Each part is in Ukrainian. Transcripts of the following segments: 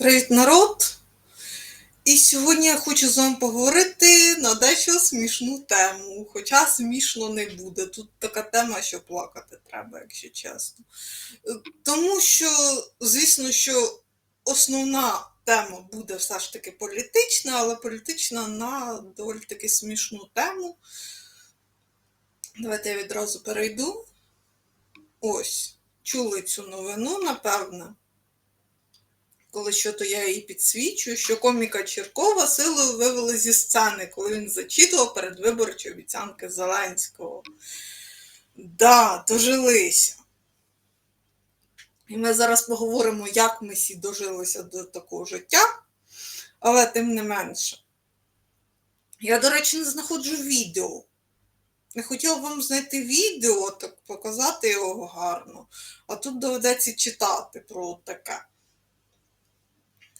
Привіт, народ! І сьогодні я хочу з вами поговорити на дещо смішну тему. Хоча смішно не буде. Тут така тема, що плакати треба, якщо чесно. Е, Тому що, звісно, що основна тема буде все ж таки політична, але політична на доволі таки смішну тему. Давайте я відразу перейду. Ось, чули цю новину, напевне коли що то я її підсвічую, що коміка Черкова силою вивели зі сцени, коли він зачитував передвиборчі обіцянки Зеленського. Да, дожилися. І ми зараз поговоримо, як ми всі дожилися до такого життя, але тим не менше. Я, до речі, не знаходжу відео. Не хотіла вам знайти відео, так показати його гарно, а тут доведеться читати про таке.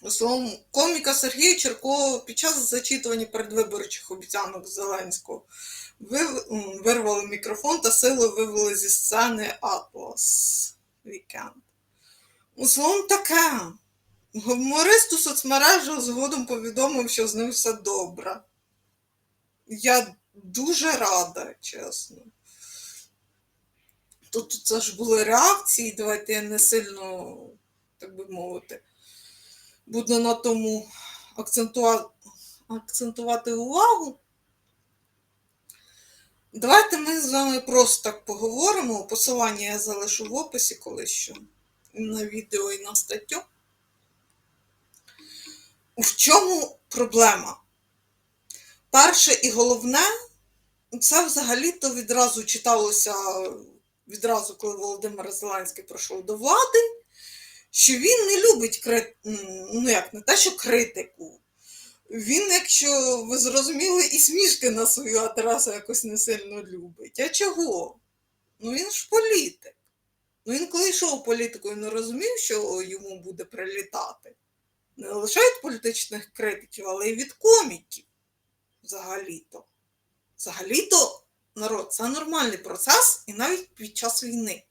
Своєму коміка Сергія Черкова під час зачитування передвиборчих обіцянок Зеленського вирвали мікрофон та силою вивели зі сцени Атлас Вікенд. У словом таке. Гуморист у соцмережах згодом повідомив, що з ним все добре. Я дуже рада, чесно. Тут це ж були реакції, давайте я не сильно, так би мовити, буду на тому акцентувати, увагу. Давайте ми з вами просто так поговоримо. Посилання я залишу в описі колись що на відео і на статтю. В чому проблема? Перше і головне, це взагалі-то відразу читалося відразу, коли Володимир Зеленський прийшов до влади що він не любить кри... ну як не те, що критику. Він, якщо ви зрозуміли, і смішки на свою адресу якось не сильно любить. А чого? Ну він ж політик. Ну він коли йшов політикою, не розумів, що йому буде прилітати. Не лише від політичних критиків, але й від коміків. Взагалі-то. Взагалі-то народ, це нормальний процес і навіть під час війни.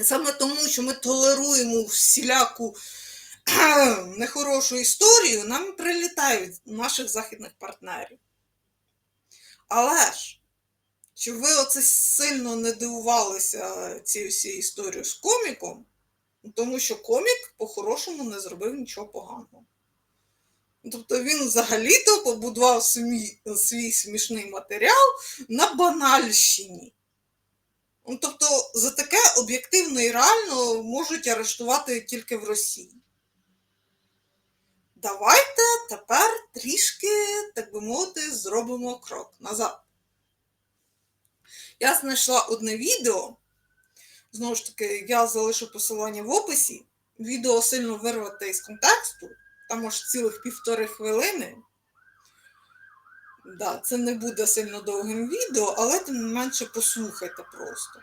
Саме тому, що ми толеруємо всіляку нехорошу історію, нам від наших західних партнерів. Але ж, щоб ви оце сильно не дивувалися цією всією історією з коміком, тому що комік по-хорошому не зробив нічого поганого. Тобто він взагалі-то побудував свій, свій смішний матеріал на банальщині. Ну, тобто за таке об'єктивно і реально можуть арештувати тільки в Росії. Давайте тепер трішки, так би мовити, зробимо крок назад. Я знайшла одне відео. Знову ж таки, я залишу посилання в описі. Відео сильно вирвате із контексту, там аж цілих півтори хвилини. Да, це не буде сильно довгим відео, але тим не менше послухайте просто.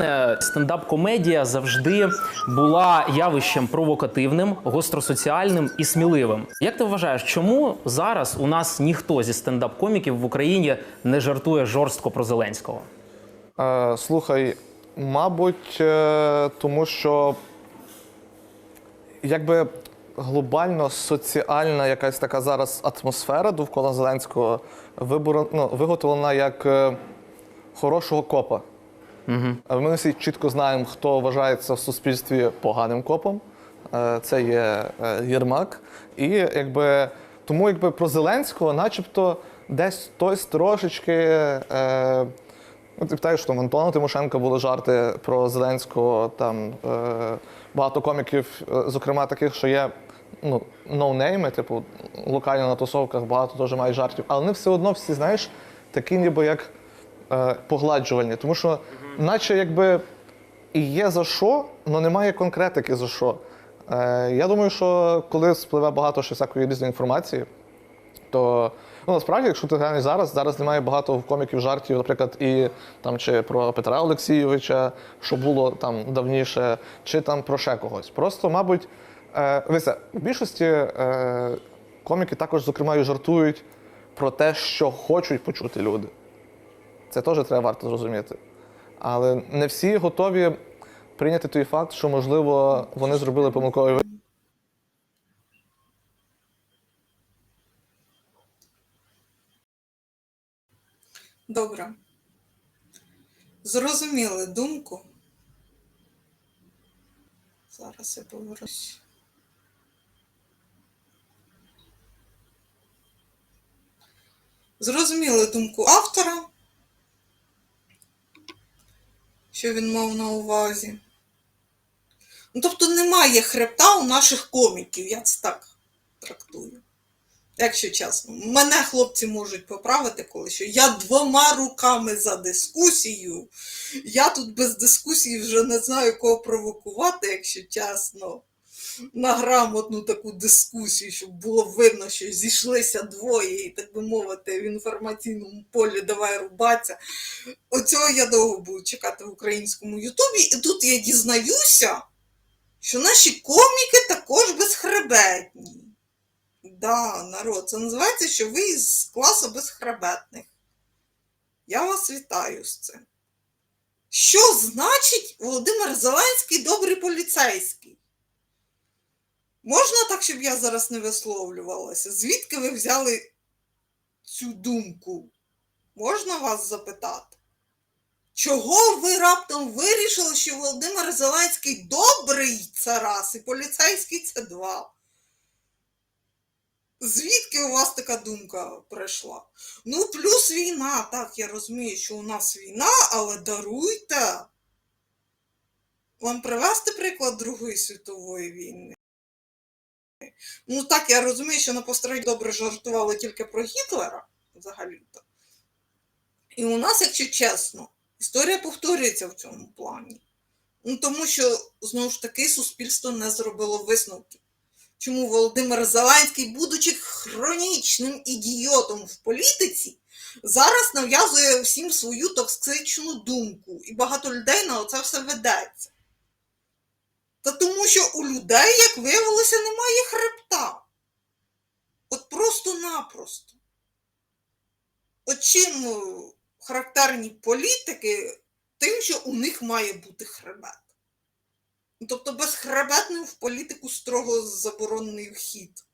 Е, Стендап-комедія завжди була явищем провокативним, гостросоціальним і сміливим. Як ти вважаєш, чому зараз у нас ніхто зі стендап-коміків в Україні не жартує жорстко про Зеленського? Е, слухай, мабуть, е, тому що якби глобально соціальна якась така зараз атмосфера довкола Зеленського вибор, ну, виготовлена як е, хорошого копа. Угу. Ми всі чітко знаємо, хто вважається в суспільстві поганим копом. Е, Це є е, Єрмак. І якби тому якби про Зеленського, начебто, десь хтось трошечки. Е, Ну, ти питаєш, що Антона Тимошенка були жарти про Зеленського, там е, багато коміків, зокрема таких, що є ну, ноунейми, типу, локально на тусовках багато теж мають жартів, але вони все одно всі, знаєш, такі ніби як е, погладжувальні. Тому що, наче якби і є за що, але немає конкретики за що. Е, я думаю, що коли спливе багато ще всякої різної інформації, то ну насправді, якщо ти глянеш зараз, зараз немає багато в коміків жартів, наприклад, і там чи про Петра Олексійовича, що було там давніше, чи там про ще когось. Просто, мабуть, вися, в більшості е, коміки також, зокрема, і жартують про те, що хочуть почути люди. Це теж треба варто зрозуміти. Але не всі готові прийняти той факт, що можливо вони зробили помилковий вибір. Добре. Зрозуміли думку. Зараз я повернусь. Зрозуміли думку автора, що він мав на увазі. Ну, тобто немає хребта у наших коміків, я це так трактую. Якщо чесно, мене хлопці можуть поправити, коли що я двома руками за дискусію. Я тут без дискусії вже не знаю, кого провокувати, якщо чесно. На грамотну таку дискусію, щоб було видно, що зійшлися двоє, і, так би мовити, в інформаційному полі давай рубатися. Оцього я довго буду чекати в українському Ютубі, і тут я дізнаюся, що наші коміки також безхребетні. Да, народ, це називається, що ви із класу безхребетних. Я вас вітаю з цим. Що значить Володимир Зеленський добрий поліцейський? Можна так, щоб я зараз не висловлювалася? Звідки ви взяли цю думку? Можна вас запитати? Чого ви раптом вирішили, що Володимир Зеленський добрий це раз і поліцейський це два? Звідки у вас така думка прийшла? Ну, плюс війна. Так, я розумію, що у нас війна, але даруйте. Вам привести приклад Другої світової війни? Ну так, я розумію, що на постраждалі добре жартували тільки про Гітлера взагалі-то. І у нас, якщо чесно, історія повторюється в цьому плані. Ну, тому що, знову ж таки, суспільство не зробило висновків. Чому Володимир Зеленський, будучи хронічним ідіотом в політиці, зараз нав'язує всім свою токсичну думку, і багато людей на це все ведеться. Та тому, що у людей, як виявилося, немає хребта. От просто-напросто. От чим е, характерні політики, тим, що у них має бути хребет. Тобто безхребетним в політику строго заборонений вхід.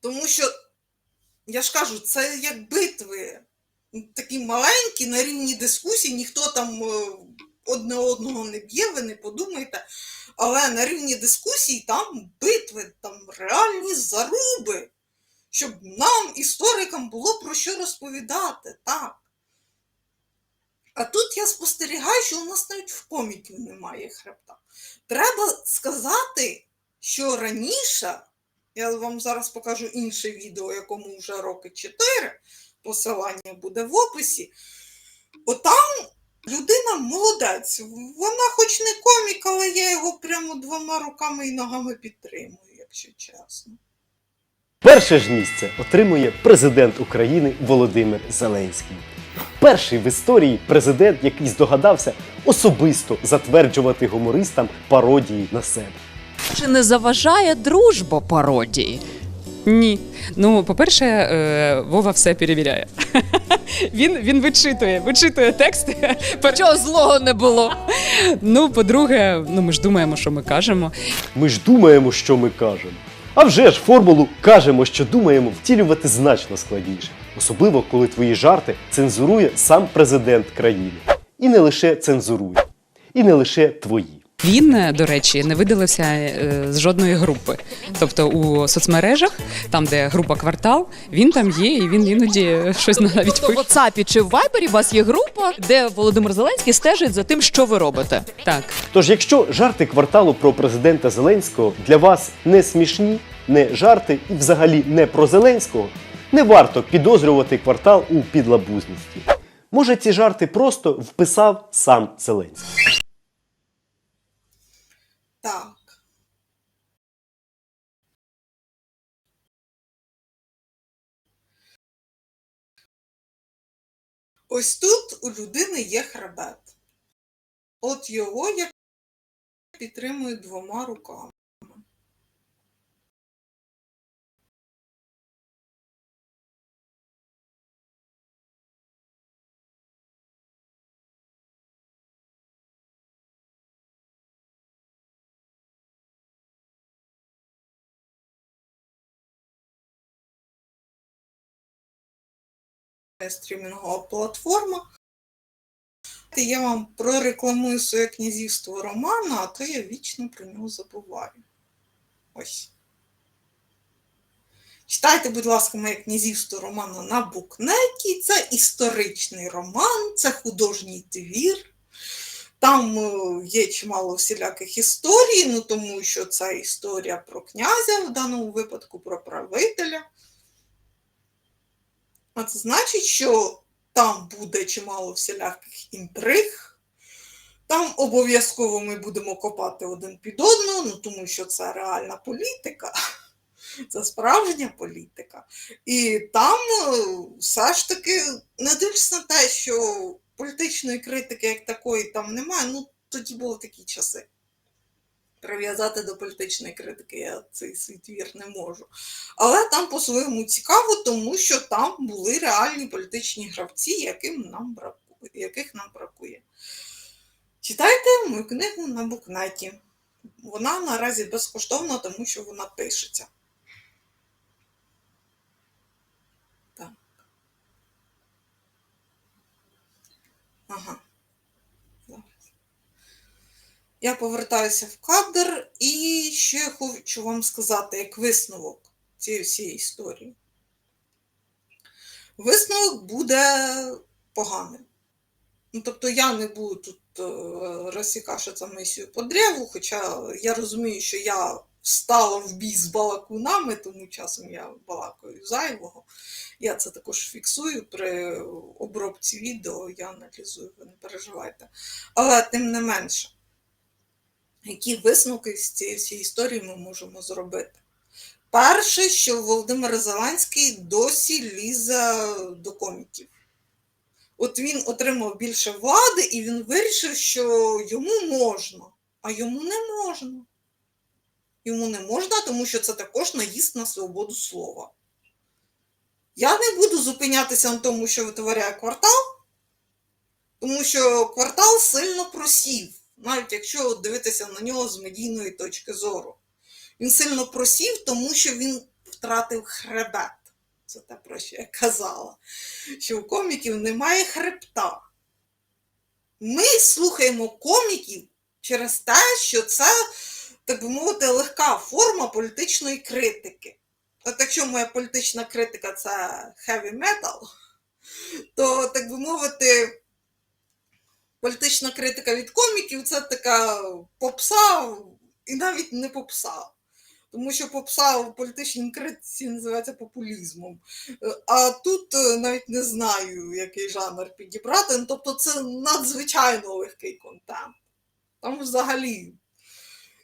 Тому що, я ж кажу, це як битви. Такі маленькі на рівні дискусії, ніхто там е, одне одного не б'є, ви не подумайте. Але на рівні дискусій там битви, там реальні заруби, щоб нам, історикам, було про що розповідати. Так. А тут я спостерігаю, що у нас навіть в коміків немає хребта. Треба сказати, що раніше, я вам зараз покажу інше відео, якому вже роки 4, посилання буде в описі. Отам людина молодець. Вона хоч не комік, але я його прямо двома руками і ногами підтримую, якщо чесно. Перше ж місце отримує президент України Володимир Зеленський. Перший в історії президент, який здогадався особисто затверджувати гумористам пародії на себе. Чи не заважає дружба пародії? Ні. Ну, по-перше, е, Вова все перевіряє. Він, він вичитує, вичитує тексти. Чого злого не було? Ну, по-друге, ну ми ж думаємо, що ми кажемо. Ми ж думаємо, що ми кажемо. А вже ж формулу кажемо, що думаємо втілювати значно складніше, особливо коли твої жарти цензурує сам президент країни. І не лише цензурує, і не лише твої. Він, е, до речі, не видалився е, з жодної групи. Тобто у соцмережах, там, де група квартал, він там є, і він іноді щось навіть Тобто в. WhatsApp чи в Viber у вас є група, де Володимир Зеленський стежить за тим, що ви робите. Так. Тож, якщо жарти кварталу про президента Зеленського для вас не смішні, не жарти і взагалі не про Зеленського, не варто підозрювати квартал у підлабузності. Може, ці жарти просто вписав сам Зеленський. Ось тут у людини є хребет. От його я підтримую двома руками. Стрімінгова платформа. Я вам прорекламую своє князівство Романа, а то я вічно про нього забуваю. Ось. Читайте, будь ласка, моє князівство Романа на букнеті. Це історичний роман, це художній твір. Там е, є чимало всіляких історій, ну тому що це історія про князя, в даному випадку про правителя. А це значить, що там буде чимало всіляких інтриг. Там обов'язково ми будемо копати один під одного, ну тому що це реальна політика, це справжня політика. І там е, все ж таки, не дивлячись на те, що політичної критики як такої там немає, ну тоді були такі часи. Прив'язати до політичної критики я цей свій твір не можу. Але там по-своєму цікаво, тому що там були реальні політичні гравці, яким нам бракує, яких нам бракує. Читайте мою книгу на букнеті. Вона наразі безкоштовна, тому що вона пишеться. Так. Ага. Зараз. Я повертаюся в кадр, і я хочу вам сказати як висновок цієї всієї історії. Висновок буде поганим. Ну, тобто я не буду тут е, розсікашитися мисію по древу, хоча я розумію, що я встала в бій з балакунами, тому часом я балакаю зайвого. Я це також фіксую при обробці відео, я аналізую, ви не переживайте. Але тим не менше, які висновки з цієї всієї історії ми можемо зробити? Перше, що Володимир Зеленський досі лізе до коміків. От він отримав більше влади, і він вирішив, що йому можна, а йому не можна. Йому не можна, тому що це також наїзд на свободу слова. Я не буду зупинятися на тому, що витворяє квартал, тому що квартал сильно просів, навіть якщо дивитися на нього з медійної точки зору. Він сильно просів, тому що він втратив хребет. Це те, про що я казала, що у коміків немає хребта. Ми слухаємо коміків через те, що це, так би мовити, легка форма політичної критики. От якщо моя політична критика це heavy metal, то, так би мовити, політична критика від коміків це така попса і навіть не попса. Тому що попса в політичній критиці називається популізмом. Е, А тут е, навіть не знаю, який жанр підібрати. Ну, тобто це надзвичайно легкий контент. Там взагалі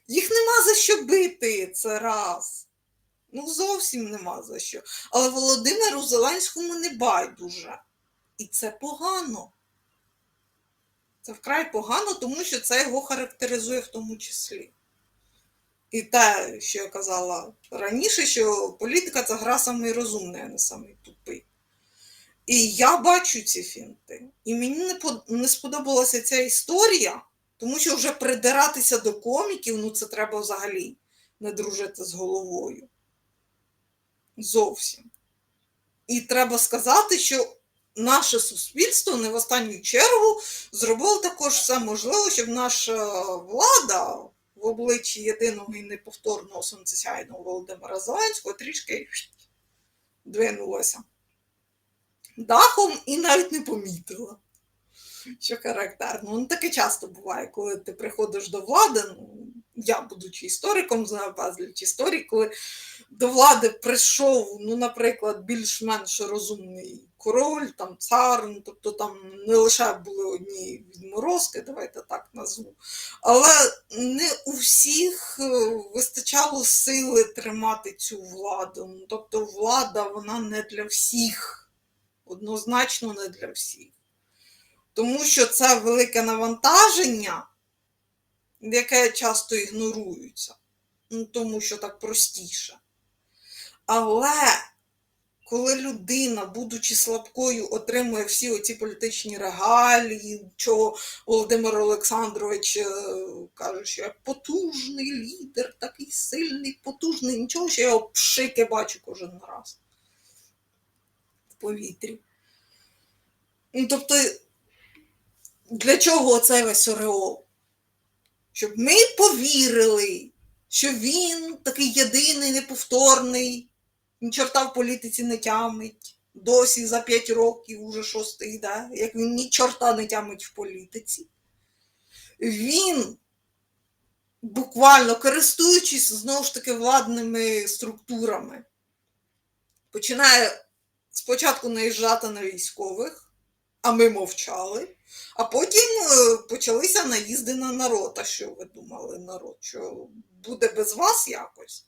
їх нема за що бити, це раз. Ну, зовсім нема за що. Але Володимиру Зеленському не байдуже. І це погано. Це вкрай погано, тому що це його характеризує в тому числі. І те, що я казала раніше, що політика це гра самий розумний, а не самий тупий. І я бачу ці фінти. І мені не, сподобалася ця історія, тому що вже придиратися до коміків, ну це треба взагалі не дружити з головою. Зовсім. І треба сказати, що наше суспільство не в останню чергу зробило також все можливе, щоб наша влада в обличчі єдиного і неповторного сонцесяйного Володимира Зеленського трішки двинулася дахом і навіть не помітила. Що характерно. Ну, таке часто буває, коли ти приходиш до влади. Ну, я, будучи істориком, знаю безліч історій, коли до влади прийшов, ну, наприклад, більш-менш розумний король, там цар, ну, тобто там не лише були одні відморозки, давайте так назву. Але не у всіх е, вистачало сили тримати цю владу. Ну, Тобто влада вона не для всіх, однозначно не для всіх. Тому що це велике навантаження, яке часто ігнорується, ну, тому що так простіше. Але коли людина, будучи слабкою, отримує всі оці політичні регалії, чого Володимир Олександрович е, каже, що я потужний лідер, такий сильний, потужний, нічого, що я його пшики бачу кожен раз в повітрі. Ну, тобто, для чого оцей весь ореол? Щоб ми повірили, що він такий єдиний, неповторний, ні чорта в політиці не тямить. Досі за 5 років уже шостий, да? як він ні чорта не тямить в політиці. Він буквально користуючись знову ж таки владними структурами, починає спочатку наїжджати на військових, а ми мовчали, а потім е, почалися наїзди на народ. А що ви думали, народ? Що буде без вас якось?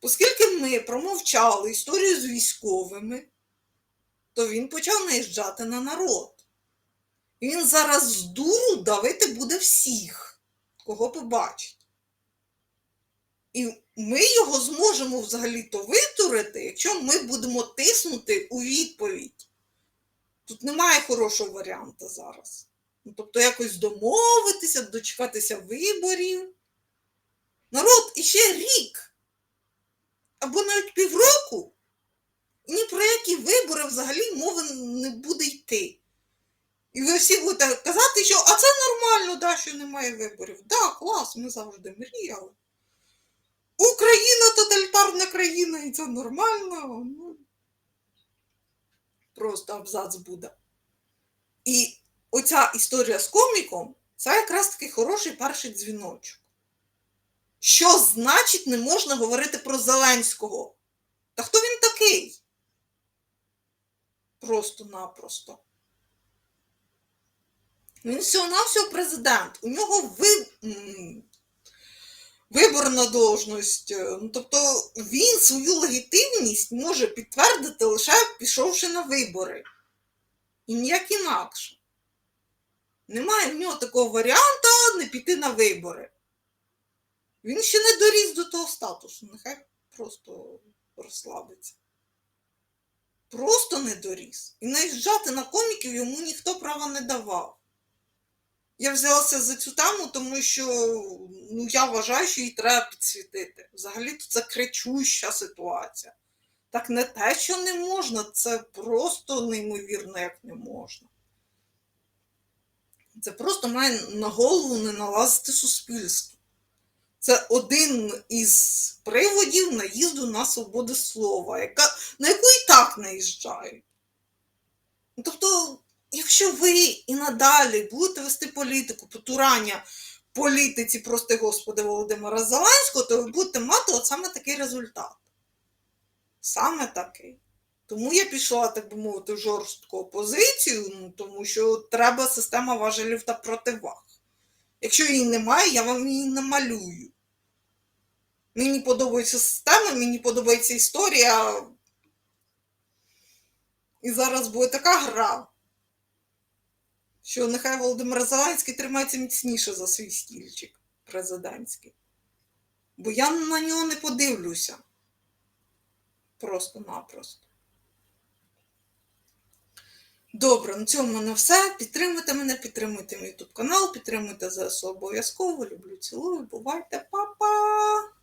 Оскільки ми промовчали історію з військовими, то він почав наїжджати на народ. І він зараз з дуру давити буде всіх, кого побачить. І ми його зможемо взагалі-то витурити, якщо ми будемо тиснути у відповідь. Тут немає хорошого варіанту зараз. Ну, тобто якось домовитися, дочекатися виборів. Народ іще рік або навіть півроку, ні про які вибори взагалі мови не буде йти. І ви всі будете казати, що а це нормально, да, що немає виборів. Да, клас, ми завжди мріяли. Україна тоталітарна країна, і це нормально. Ну, просто абзац буде. І оця історія з коміком це якраз таки хороший перший дзвіночок. Що значить не можна говорити про Зеленського? Та хто він такий? Просто-напросто. Він всього-навсього президент. У нього ви... виборна должність. Е, Ну, тобто він свою легітимність може підтвердити лише пішовши на вибори. І ніяк інакше. Немає в нього такого варіанту не піти на вибори. Він ще не доріс до того статусу, нехай просто розслабиться. Просто не доріс. І наїжджати на коміків йому ніхто права не давав. Я взялася за цю тему, тому що ну, я вважаю, що її треба підсвітити. Взагалі-то це кричуща ситуація. Так не те, що не можна, це просто неймовірно, як не можна. Це просто має на голову не налазити суспільство. Це один із приводів наїзду на свободу слова, яка, на яку і так наїжджають. Тобто, якщо ви і надалі будете вести політику, потурання політиці, прости Господи, Володимира Зеленського, то ви будете мати от саме такий результат. Саме такий. Тому я пішла, так би мовити, в жорстку опозицію, ну, тому що треба система важелів та противаг. Якщо її немає, я вам її намалюю. Мені подобається система, мені подобається історія. І зараз буде така гра, що нехай Володимир Зеленський тримається міцніше за свій стільчик президентський. Бо я на нього не подивлюся. Просто-напросто. Добре, на цьому в мене все. Підтримуйте мене, підтримуйте мій YouTube канал, підтримуйте ЗСУ обов'язково. Люблю, цілую. Бувайте, па-па!